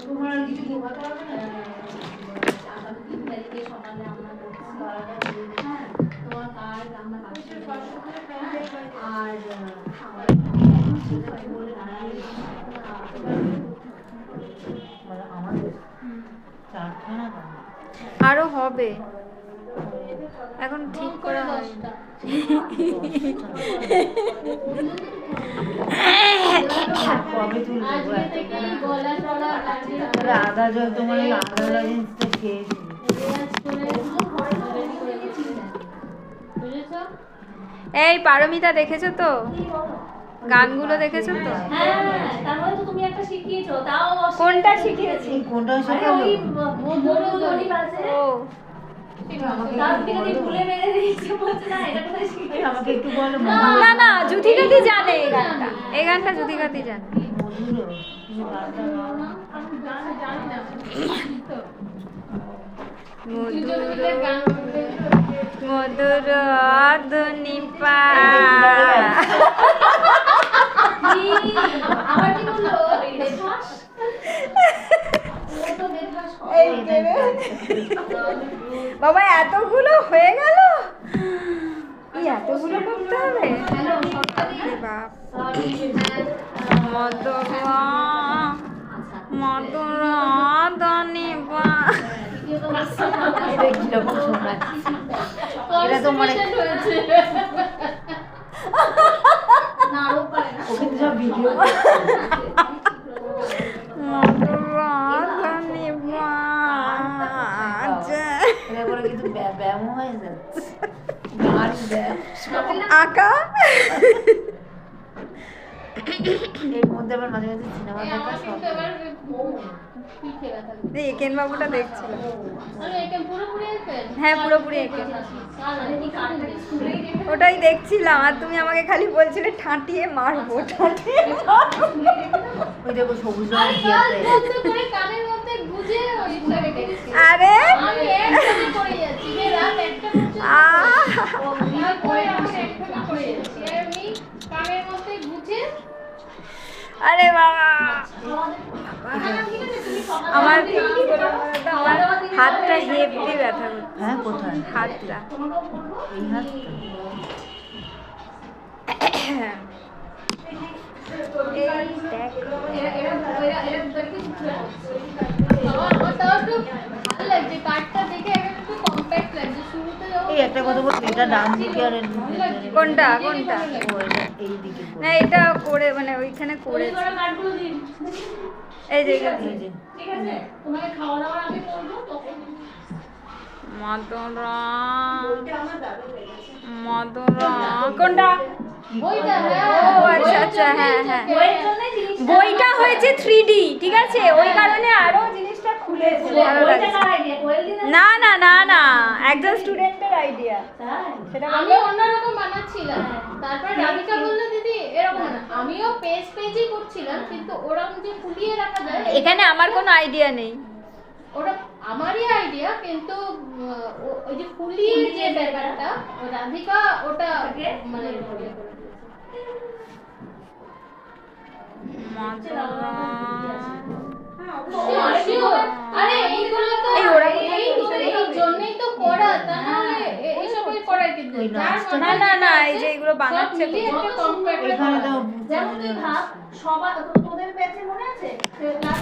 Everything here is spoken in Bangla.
তোমার কিছু ঘুমাতে হবে না আগামী তিন তারিখে সকালে আমরা করছি হ্যাঁ তোমার কার্ড আমরা কাছে আর খাবার বলে আমাদের চারখানা গান আরও হবে। এখন ঠিক করা হয় আদা জল তোমার এই আদা জিনিসটা খেয়েছি বুঝেছ এই পারমিতা দেখেছ তো? গানগুলো দেখেছ তো? হ্যাঁ কোনটা শিখিয়েছি? কোনটা না এটা কোথায় শিখিয়েছো আমাকে একটু বলো না না জানে এই গানটা। এই গানটা জুথিকাতি জানে। মধুর তুমি গানটা গাও না। আমি জানি জানি না মধুর মধুর ধ্বনি পা আবার কি বলল বেদহাস ও তো বেদহাস করে। এই দেবে। বাবা এতগুলো হয়ে গেল এতগুলো করতে হবে মধুর। মধুর হচ্ছে এটা কীরকম শোনাচ্ছে এটা তো মানে- Constipation হয়েছে। না, আরও পারে না। ওকে তো সব ভিডিও কিন্তু ব্যায়ামও হয়ে যাচ্ছে আঁকা এর মধ্যে আবার মাঝে মাঝে সিনেমা দেখা সব একেন বাবুটা? হ্যাঁ, পুরোপুরি একেন। ওটাই দেখছিলাম আর তুমি আমাকে খালি বলছিলে ঠাঁটিয়ে মারবো ঠাঁটিয়ে মারবো। ওই দেখো সবুজ আরে আরে বাবা আমার। আমার হাতটা হেভি ব্যথা করছে হ্যাঁ কোথায় হাতটা এই হাতটা এই দেখ। এই একটা কথা বলছি এটা ডান দিকে আর। কোনটা? কোনটা? এই দিকে না এটা করে মানে ওইখানে করে। এই যে ঠিক আছে, তোমাকে খাওয়া দাওয়ার আগে করব তখন মধুরা মধুরা কোনটা? বইটা হ্যাঁ। আচ্ছা আচ্ছা হ্যাঁ হ্যাঁ। বইটা হয়েছে থ্রি ডি ঠিক আছে? ওই কারণে আরও না না না না। একজন স্টুডেন্টের আইডিয়া সেটা আমি অন্যরকম বানাচ্ছিলাম। তারপর রাধিকা বলল দিদি এরকম না। আমিও পেজ পেজই করছিলাম কিন্তু ওরকম যে ফুলিয়ে রাখা যায় এখানে আমার কোনো আইডিয়া নেই। ওটা আমারই আইডিয়া কিন্তু ওই যে ফুলিয়ে যে ব্যাপারটা রাধিকা ওটা মানে আরে এইগুলো তো এই ওরা এই জন্যই তো করা তা করার যার নাচটা- না না না এই যে এগুলো বানাচ্ছে মিলিয়ে তো। একটা compact এখানে তো যেমন তুই ভাব সবার তোদের ব্যাচে মনে আছে? ক্লাস